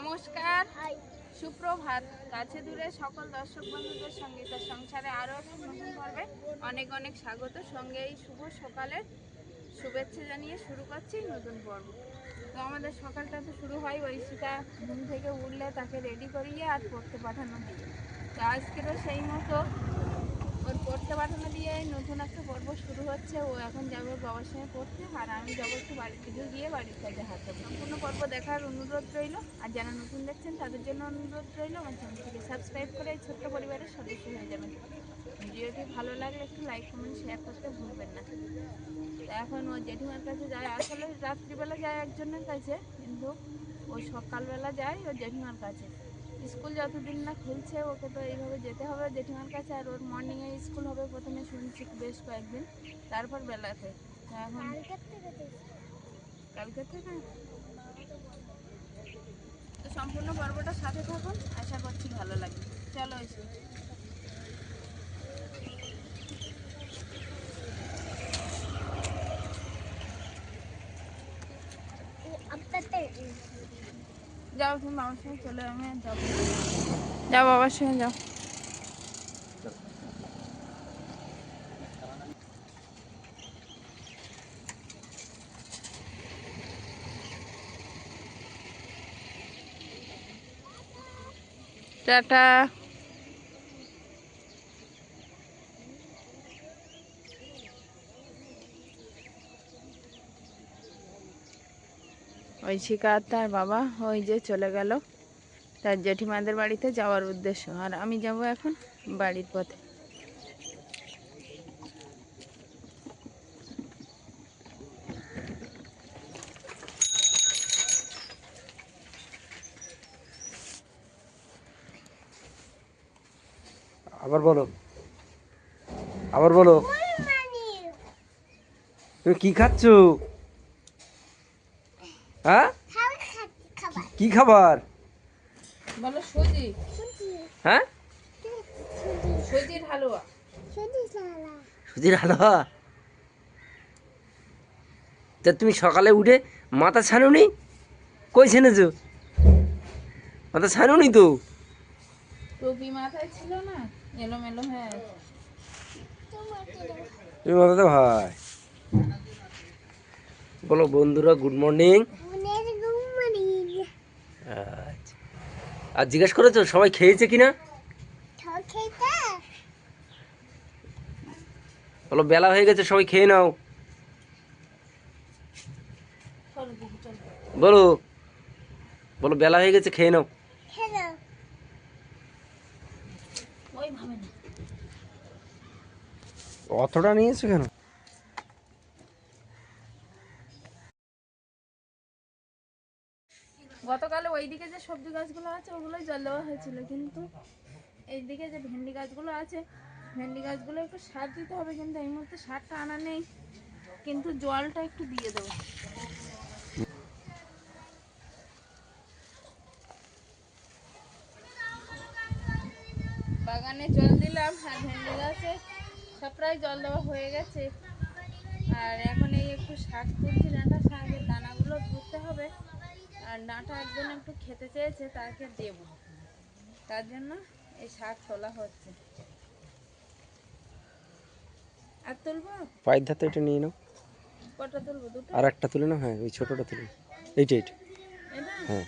নমস্কার। সুপ্রভাত। কাছে দূরে সকল দর্শক বন্ধুদের সঙ্গে তার সংসারে আরও একটি নতুন পর্বে অনেক অনেক স্বাগত। সঙ্গে এই শুভ সকালের শুভেচ্ছা জানিয়ে শুরু করছি নতুন পর্ব। তো আমাদের সকালটা তো শুরু হয় ঐশিকা ঘুম থেকে উঠলে তাকে রেডি করিয়ে আর পড়তে পাঠানো হয়। তো আজকেরও সেই মতো ওর পড়তে পাঠানো দিয়ে নতুন একটা পর্ব শুরু হচ্ছে। ও এখন যাবে বাবার সঙ্গে পড়তে আর আমি যাব একটু বাড়ির দিকে গিয়ে বাড়ির কাজে হাত সম্পূর্ণ পর্ব দেখার অনুরোধ রইল। আর যারা নতুন দেখছেন, তাদের জন্য অনুরোধ রইল, আমার চ্যানেলটিকে সাবস্ক্রাইব করে এই ছোট্ট পরিবারের সদস্য হয়ে যাবেন। ভিডিওটি ভালো লাগলে একটু লাইক, কমেন্ট শেয়ার করতে ভুলবেন না। তো এখন ও জেঠিমার কাছে যায়। আসলে রাত্রিবেলা যায় একজনের কাছে, কিন্তু ও সকালবেলা যায় ও জেঠিমার কাছে। স্কুল যতদিন না খুলছে ওকে তো এইভাবে যেতে হবে। জেঠিমার কাছে আর ওর মর্নিংয়ে স্কুল হবে প্রথমে শুনছি বেশ কয়েকদিন। তারপর বেলাতে এখন কালকে থেকে তো সম্পূর্ণ পর্বটা সাথে থাকুন। আশা করছি ভালো লাগে চলো এসে। যাও তুমি বাবার সঙ্গে চলে আমি যাব। যাও বাবার সঙ্গে যাও। টাটা। ওই শিকা তার বাবা ওই যে চলে গেল তার জেঠিমাদের বাড়িতে যাওয়ার উদ্দেশ্য। আর আমি যাব এখন বাড়ির পথে। আবার বলো। আবার বলো। তুমি কি খাচ্ছ? হ্যাঁ? কি খাবার? হ্যাঁ? সুজির হালুয়া। সুজির হালুয়া? তা তুমি সকালে উঠে মাথা ছানুনি? কই ছেনেছো? মাথা ছানুনি তো? টুপি মাথায় ছিল না এলোমেলো হয়ে তুমি মাথাতে ভাই। বলো বন্ধুরা গুড মর্নিং আচ্ছা আর জিজ্ঞেস করেছ সবাই খেয়েছে কিনা? বলো বেলা হয়ে গেছে সবাই খেয়ে নাও। বলো বলো বেলা হয়ে গেছে খেয়ে নাও। অতটা নিয়েছো কেন? ওইদিকে যে সবজি গাছগুলো আছে, ওগুলোই জল দেওয়া হয়েছিল। কিন্তু এইদিকে যে ভেন্ডি গাছগুলো আছে, ভেন্ডি গাছগুলো একটু সার দিতে হবে, কিন্তু এই মুহূর্তে সারটা আনা নেই। কিন্তু জলটা একটু দিয়ে দেবো। বাগানে জল দিলাম, আর ভেন্ডি গাছে সব প্রায় জল দেওয়া হয়ে গেছে। আর এখন এই একটু শাক তুলছি, ডাঁটা শাকের দানাগুলো আর নাটা একজন একটু খেতে চেয়েছে তাকে দেব। তার জন্য এই শাক তোলা হচ্ছে। আর তুলবো? পায়ের ধাতে এটা নিয়ে নাও। কটা তুলবো? দুটো? আর একটা তুলে নাও হ্যাঁ ওই ছোটটা তুলে। এইটা এইটা হ্যাঁ।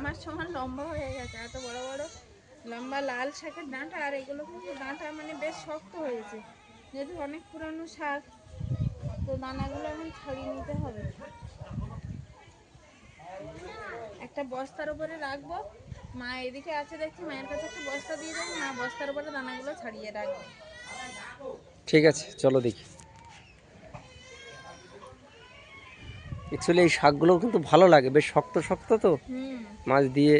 আমার সমান লম্বা হয়ে গেছে, এত বড় বড় লম্বা লাল শাকের ডাঁটা আর এগুলো কিন্তু ডাঁটা মানে বেশ শক্ত হয়েছে। যেহেতু অনেক পুরানো শাক, তো দানাগুলো এখন ছাড়িয়ে নিতে হবে। একটা বস্তার উপরে রাখব। মা এদিকে আছে দেখছি, মায়ের কাছে একটা বস্তা দিয়ে দেবো। মা বস্তার উপরে দানাগুলো ছাড়িয়ে রাখব। ঠিক আছে, চলো দেখি। অ্যাকচুয়ালি এই শাকগুলোও কিন্তু ভালো লাগে বেশ শক্ত শক্ত তো? মাছ দিয়ে।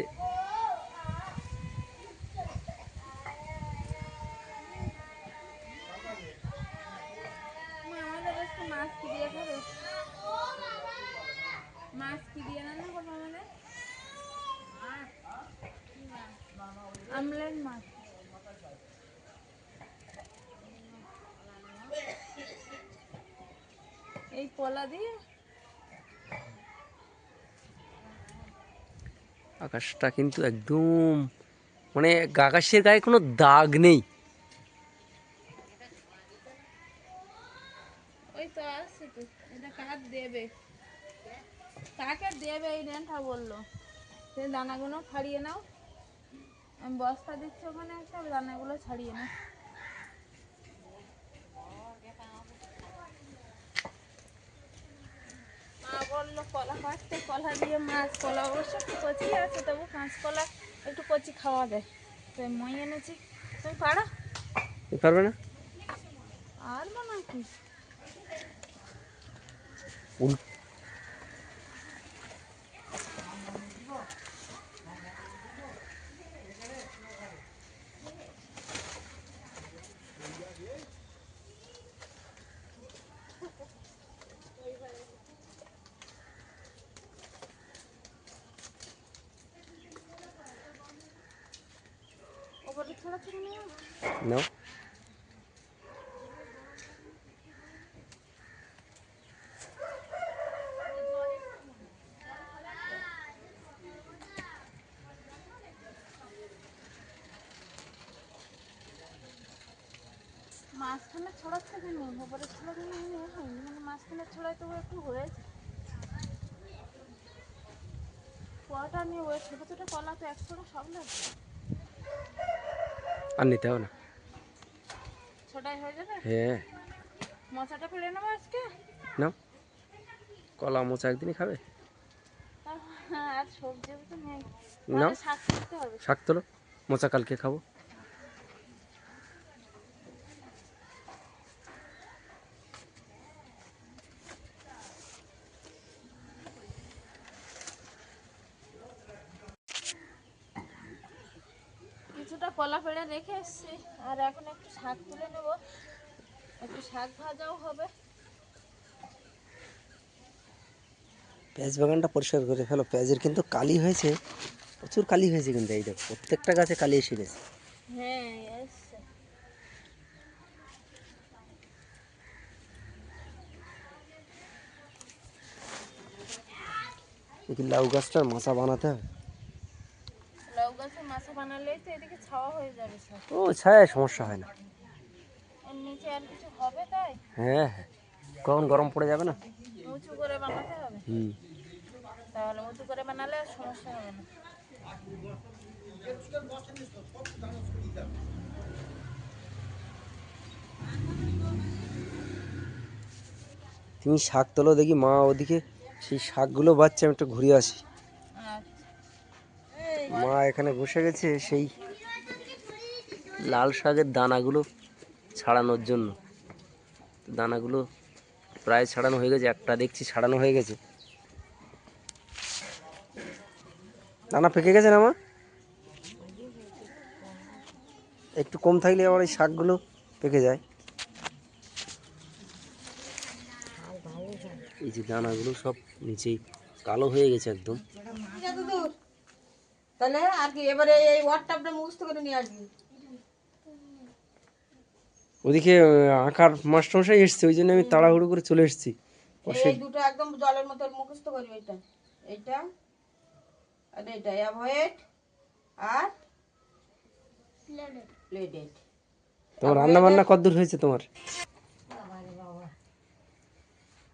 এই কলা দিয়ে আকাশটা কিন্তু একদম মানে আকাশের গায়ে কোনো দাগ নেই। কাকে দেবে এই রেনটা বলল? সে দানাগুলো ছাড়িয়ে নাও। আমি বস্তা দিচ্ছি ওখানে একটা, দানাগুলো ছাড়িয়ে নাও। বলল কলা কাটতে কলা দিয়ে মাছ কলা অবশ্য একটু কচি আছে তবু কাঁচকলা একটু কচি খাওয়া যায় তো মই এনেছি। তুমি পারো? পারবে না? আর মনে কি নাও মাঝখানে ছড়াচ্ছে কেন ওপরে ছড়া কেন হয়নি মানে মাঝখানে ছড়াই তো একটু হয়েছে। কলাটা নিয়ে ওই ছোটো ছোটো কলা তো একসঙ্গে সব লাগবে। আর নিতে হবে না। হয়ে যাবে? হ্যাঁ। মশাটা ফেলে নেব আজকে? নাও কলা মোচা একদিনই খাবে? না। শাক করতে শাক তোলো। মোচা কালকে খাব কিছুটা কলা এসছি আর এখন একটু শাক তুলে নেব। একটু শাক ভাজাও হবে। পেঁয়াজ বাগানটা পরিষ্কার করে ফেলো। পেঁয়াজের কিন্তু কালি হয়েছে। প্রচুর কালি হয়েছে কিন্তু এই দেখো প্রত্যেকটা গাছে কালি এসে গেছে। হ্যাঁ লাউ গাছটার মাচা বানাতে হবে মাছা বানালেই তো এদিকে ছাওয়া হয়ে যাবে সব। ও ছায় সমস্যা হয় না। নিচে আর কিছু হবে তাই? হ্যাঁ হ্যাঁ। কখন গরম পড়ে যাবে না? উঁচু করে বানাতে হবে? হুম। তাহলে উঁচু করে বানালে আর সমস্যা হবে না। তুমি শাক তোলো দেখি মা ওদিকে সেই শাকগুলো বাচ্চা আমি একটু ঘুরে আসি। মা এখানে বসে গেছে সেই লাল শাকের দানাগুলো ছাড়ানোর জন্য। দানাগুলো প্রায় ছাড়ানো হয়ে গেছে, একটা দেখছি ছাড়ানো হয়ে গেছে। দানা পেকে গেছে না মা? একটু কম থাকলে আবার এই শাকগুলো পেকে যায়। এই যে দানাগুলো সব নিচেই কালো হয়ে গেছে একদম। তাহলে আর কি এবারে এই ওয়াটটাপটা মুখস্থ করে নিয়ে আসবি। ওদিকে আঁকার মাস্টারমশাই এসছে ওই জন্য আমি তাড়াহুড়ো করে চলে এসেছি। এই দুটো একদম জলের মতো মুখস্থ করবি এটা। এইটা আর এইটা অ্যাভয়েড আর প্লেডেড তোমার রান্না বান্না কদ্দূর হয়েছে তোমার?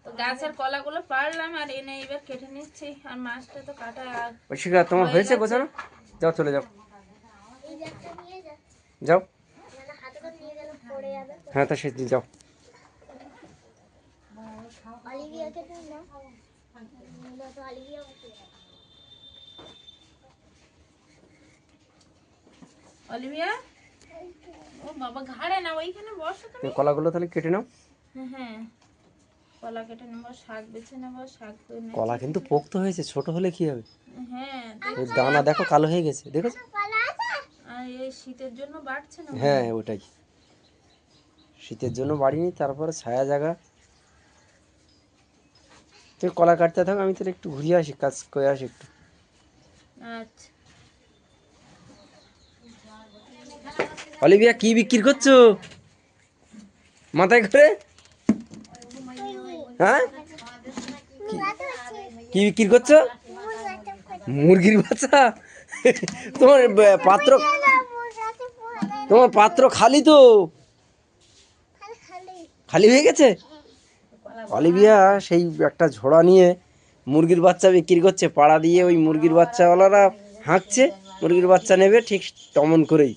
তো গাছের কলাগুলো পারলাম আর এনে এবার কেটে নিচ্ছি। আর মাছটা তো কাটা আর ঐশিকা তোমার হয়েছে গোছানো যাও চলে যাও। যাও। হ্যাঁ তা সে যাও। অলিভিয়া ও বাবা ঘাড়ে না ওইখানে বসো তুমি। তুমি কলাগুলো তাহলে কেটে নাও। হ্যাঁ হ্যাঁ। কলা কেটে নেব শাক বেছে নেব শাক কলা কিন্তু পোক্ত হয়েছে ছোট হলে কি হবে? হ্যাঁ দানা দেখো কালো হয়ে গেছে দেখো আর এই শীতের জন্য বাড়ছে না হ্যাঁ ওটাই। শীতের জন্য বাড়িনি তারপরে ছায়া জায়গা তুই কলা কাটতে থাক আমি তোর একটু ঘুরিয়ে আসি কাজ করে আসি একটু। আচ্ছা। অলিভিয়া কি বিক্রি করছ? মাথায় করে? হ্যাঁ? কি- বিক্রি করছ? মুরগির বাচ্চা? তোমার পাত্র তোমার পাত্র খালি তো? খালি হয়ে গেছে? অলিভিয়া সেই একটা ঝোড়া নিয়ে মুরগির বাচ্চা বিক্রি করছে। পাড়া দিয়ে ওই মুরগির বাচ্চাওয়ালারা হাঁকছে। মুরগির বাচ্চা নেবে ঠিক তেমন করেই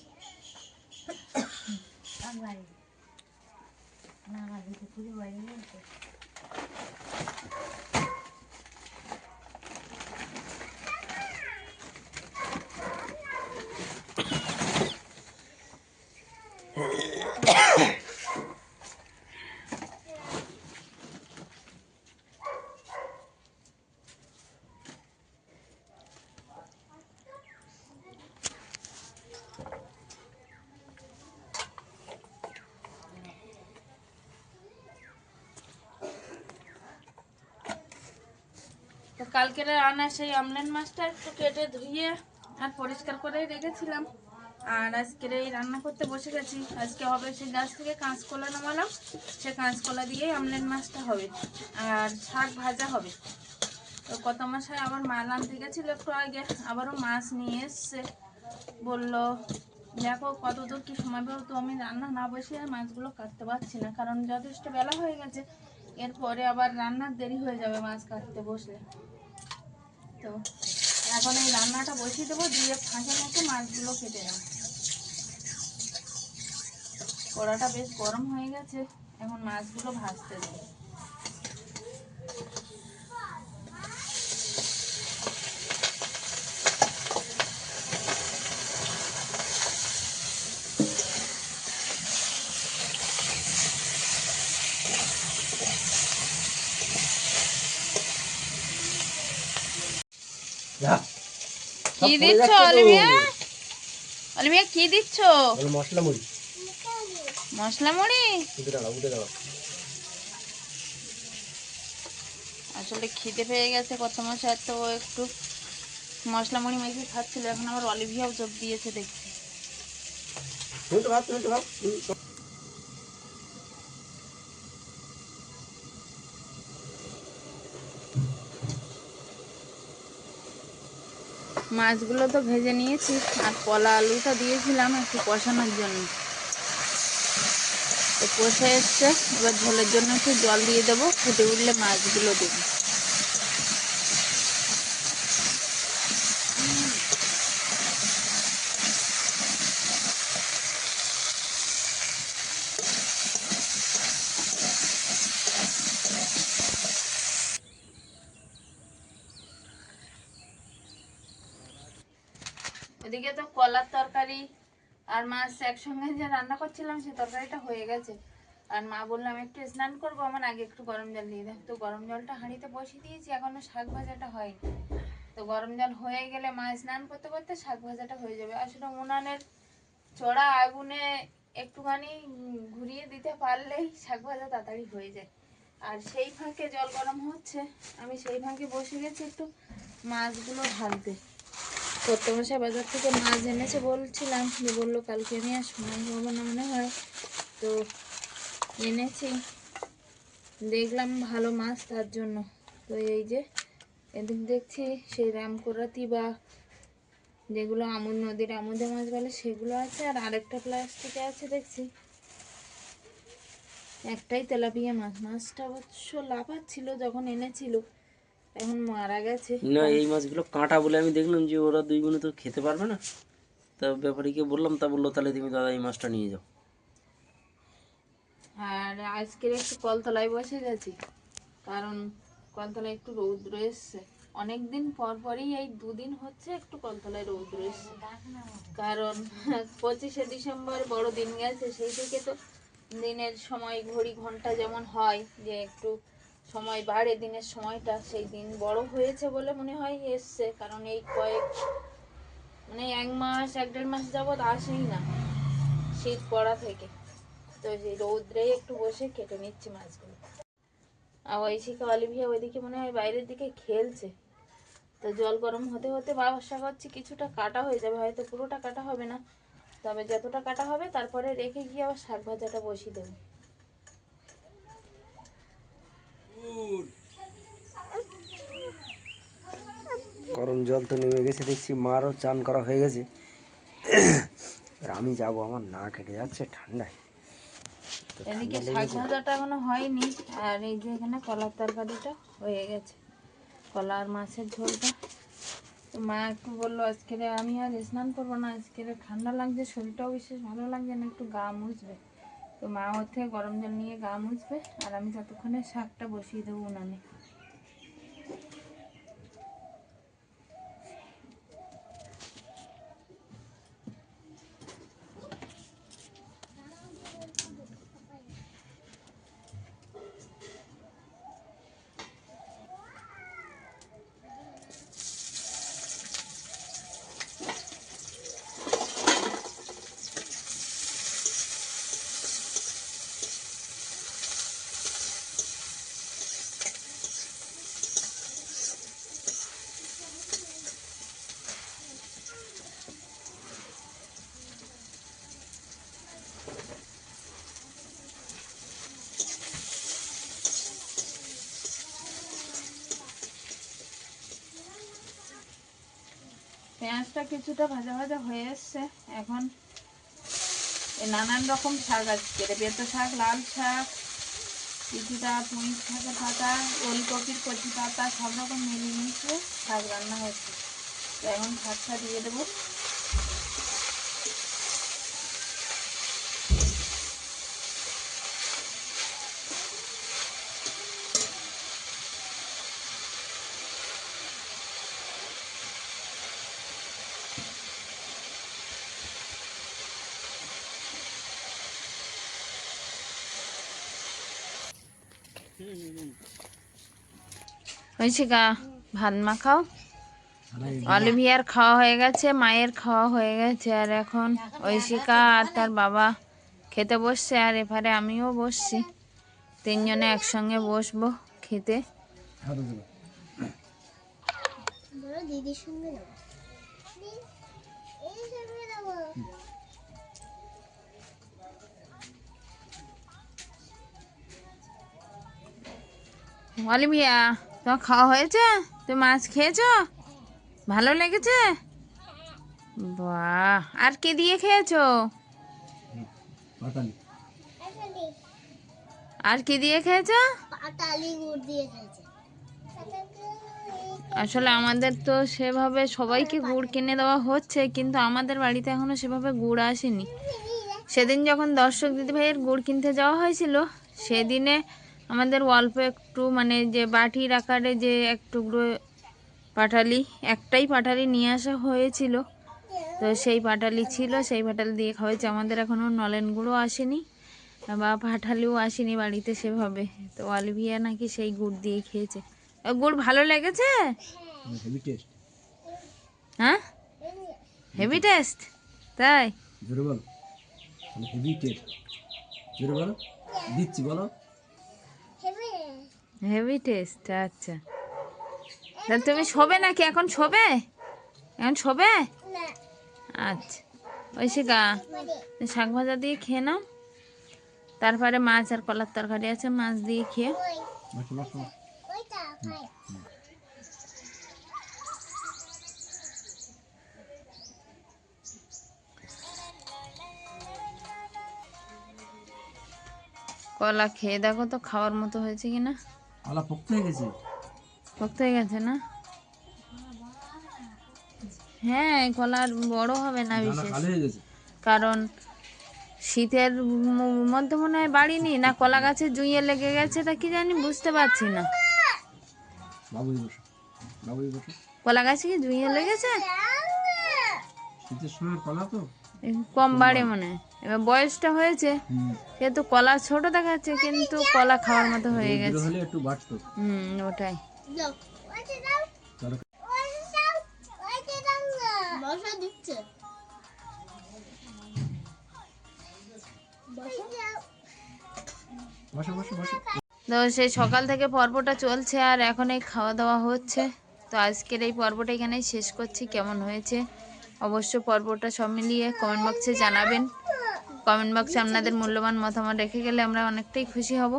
তো কালকের আনা সেই আমলেন মাছটা একটু কেটে ধুয়ে আর পরিষ্কার করেই রেখেছিলাম। আর আজকের এই রান্না করতে বসে গেছি। আজকে হবে সেই গাছ থেকে কাঁচকলা নামালাম। সে কাঁচকলা দিয়েই আমলেন মাছটা হবে। আর শাক ভাজা হবে। তো কত মাসায় আবার মাল আনতে গেছিল একটু আগে, আবারও মাছ নিয়ে এসছে। বলল, দেখো কত দূর কি সময় পাবো তো আমি রান্না না বসে আর মাছগুলো কাটতে পারছি না। কারণ যথেষ্ট বেলা হয়ে গেছে। এরপরে আবার রান্নার দেরি হয়ে যাবে মাছ কাটতে বসলে। তো এখন এই রান্নাটা বসিয়ে দেবো, দিয়ে ফাঁকে ফাঁকে মাছগুলো কেটে নেব। কড়াটা বেশ গরম হয়ে গেছে, এখন মাছগুলো ভাজতে দেবো যা কি দিচ্ছ অলিভিয়া? অলিভিয়া কি দিচ্ছ? মশলা মুড়ি। মশলা মুড়ি? আসলে খিদে পেয়ে গেছে কত মশাই তো ও একটু মশলা মুড়ি মেখে খাচ্ছিল। এখন আমার অলিভিয়াও যোগ দিয়েছে দেখছি তুমি তো ভাব তুমি তো ভাব মাছগুলো তো ভেজে নিয়েছি, আর কলা আলুটা দিয়েছিলাম একটু কষানোর জন্য। তো কষে এসছে, এবার ঝোলের জন্য একটু জল দিয়ে দেবো, ফুটে উঠলে মাছগুলো দেবো। ওদিকে তো কলার তরকারি আর মাছ একসঙ্গে যে রান্না করছিলাম সে তরকারিটা হয়ে গেছে। আর মা বললাম একটু স্নান করব, আমার আগে একটু গরম জল দিয়ে দেয় তো গরম জলটা হাঁড়িতে বসিয়ে দিয়েছি, এখনও শাক ভাজাটা হয়নি। তো গরম জল হয়ে গেলে মা স্নান করতে করতে শাক ভাজাটা হয়ে যাবে। আসলে উনানের চড়া আগুনে একটুখানি ঘুরিয়ে দিতে পারলেই শাক ভাজা তাড়াতাড়ি হয়ে যায়। আর সেই ফাঁকে জল গরম হচ্ছে, আমি সেই ফাঁকে বসে গেছি একটু মাছগুলো ঢালতে। কর্তমশাই বাজার থেকে মাছ এনেছে বলছিলাম যে বলল কালকে আমি আর সময় পাবো না, মনে হয়। তো এনেছি। দেখলাম ভালো মাছ তার জন্য। তো এই যে এদিক দেখছি সেই রামকোরাতি বা যেগুলো আমুদ নদীর আমুদে মাছ বলে, সেগুলো আছে আর আরেকটা প্লাস্টিকে আছে, দেখছি। একটাই তেলাপিয়া মাছ। মাছটা অবশ্য লাফাচ্ছিল যখন এনেছিল। এখন মারা গেছে। না এই মাছগুলো কাঁটা বলে আমি দেখলাম যে ওরা দুই বোনে তো খেতে পারবে না। তা ব্যাপারীকে বললাম তা বলল তাহলে তুমি দাদা এই মাছটা নিয়ে যাও। আর আজকের একটু কলতলায় বসে গেছি কারণ কলতলায় একটু রৌদ্র এসছে। অনেক দিন পর পরই এই দুদিন হচ্ছে একটু কলতলায় রৌদ্র এসছে। কারণ পঁচিশে ডিসেম্বর বড় দিন গেছে সেই থেকে তো দিনের সময় ঘড়ি ঘণ্টা যেমন হয় যে একটু সময় বাড়ে, দিনের সময়টা সেই দিন বড় হয়েছে বলে মনে হয় এসছে। কারণ এই কয়েক মানে এক মাস, এক দেড় মাস যাবৎ আসেই না শীত পড়া থেকে। তো সেই রৌদ্রে একটু বসে কেটে নিচ্ছি মাছগুলো। আর ঐশিকা, অলিভিয়া ওইদিকে মনে হয় বাইরের দিকে খেলছে। তো জল গরম হতে হতে ব্যবসা করছি কিছুটা কাটা হয়ে যাবে, হয়তো পুরোটা কাটা হবে না। তবে যতটা কাটা হবে, তারপরে রেখে গিয়ে আবার শাক ভাজাটা বসিয়ে দেবো। গরম জল তো নেমে গেছে দেখছি মারও চান করা হয়ে গেছে। আর আমি যাব আমার না কেটে যাচ্ছে ঠান্ডায়। এদিকে শাক ভাজাটা এখনও হয়নি আর এই যে এখানে কলার তরকারিটা হয়ে গেছে। কলা আর মাছের ঝোলটা। তো মা একটু বলল আজকে আমি আর স্নান করব না আজকে ঠান্ডা লাগছে শরীরটাও বিশেষ ভালো লাগছে না একটু গা মুছবে। তো মা ওর থেকে গরম জল নিয়ে গা মুছবে আর আমি ততক্ষণে শাকটা বসিয়ে দেবো উনানে। পেঁয়াজটা কিছুটা ভাজা ভাজা হয়ে এসছে। এখন নানান রকম শাক আছে। বেতো শাক, লাল শাক, কিছুটা পুঁই শাকের পাতা, ওলকপির কচি পাতা সব রকম মিলিয়ে শাক রান্না হয়েছে তো এখন শাকটা দিয়ে দেবো। ঐশিকা ভাত মাখাও অলিভিয়ার খাওয়া হয়ে গেছে, মায়ের খাওয়া হয়ে গেছে, আর এখন ঐশিকা আর তার বাবা খেতে বসছে, আর এবারে আমিও বসছি। তিনজনে একসঙ্গে বসবো খেতে। দিদির সঙ্গে অলিভিয়া তোমার খাওয়া হয়েছে? তুমি মাছ খেয়েছো? ভালো লেগেছে? বাহ আর কি দিয়ে খেয়েছো? আর কি দিয়ে খেয়েছো? পাটালি গুড় দিয়ে খেয়েছে। আসলে আমাদের তো সেভাবে সবাইকে গুড় কিনে দেওয়া হচ্ছে কিন্তু আমাদের বাড়িতে এখনও সেভাবে গুড় আসেনি। সেদিন যখন দর্শক দিদি ভাইয়ের গুড় কিনতে যাওয়া হয়েছিল সেদিনে আমাদের অল্প একটু মানে যে বাটির আকারে যে এক টুকরো পাটালি একটাই পাটালি নিয়ে আসা হয়েছিল। তো সেই পাটালি ছিল সেই পাটালি দিয়ে খাওয়াইছে। আমাদের এখনও নলেন গুঁড়ো আসেনি বা পাঠালিও আসেনি বাড়িতে সেভাবে। তো অলিভিয়া নাকি সেই গুড় দিয়ে খেয়েছে। গুড় ভালো লেগেছে? হ্যাঁ? হেভি টেস্ট তাই? দিচ্ছি বলো। হেভি টেস্ট আচ্ছা। তা তুমি শোবে নাকি? এখন শোবে? এখন শোবে? না। আচ্ছা। ঐশিকা শাক ভাজা দিয়ে খেয়ে নাও। তারপরে মাছ আর কলার তরকারি আছে মাছ দিয়ে খেয়ে। ওই। কলা খেয়ে দেখো তো খাওয়ার মতো হয়েছে কিনা। আলা পোক্ত হয়ে গেছে। শক্ত হয়ে গেছে না? হ্যাঁ কলা বড় হবে না বিশেষ। কারণ শীতের মধ্যে মনে হয় বাড়িনি না কলা গাছে জুইয়ে লেগে গেছে তা কি জানি বুঝতে পারছি না। কলা গাছে কি জুইয়ে লেগেছে? শীতের সময় কলা তো? একটু কম বাড়ে। মনে হয়। এবার বয়সটা হয়েছে কিন্তু কলা ছোট দেখাচ্ছে কিন্তু কলা খাওয়ার মতো হয়ে গেছে। হলে একটু বাড়তো। হুম ওটাই। তো সেই সকাল থেকে পর্বটা চলছে আর এখন এই খাওয়া দাওয়া হচ্ছে। তো আজকের এই পর্বটা এখানেই শেষ করছি। কেমন হয়েছে? অবশ্য পর্বটা সব মিলিয়ে কমেন্ট বক্সে জানাবেন। কমেন্ট বক্সে আপনাদের মূল্যবান মতামত রেখে গেলে আমরা অনেকটাই খুশি হব।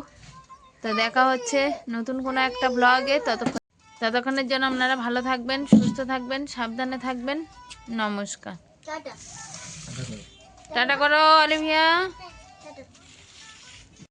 তো দেখা হচ্ছে নতুন কোনো একটা ব্লগে ততক্ষণ ততক্ষণের জন্য আপনারা ভালো থাকবেন সুস্থ থাকবেন সাবধানে থাকবেন। নমস্কার। টাটা করো অলিভিয়া।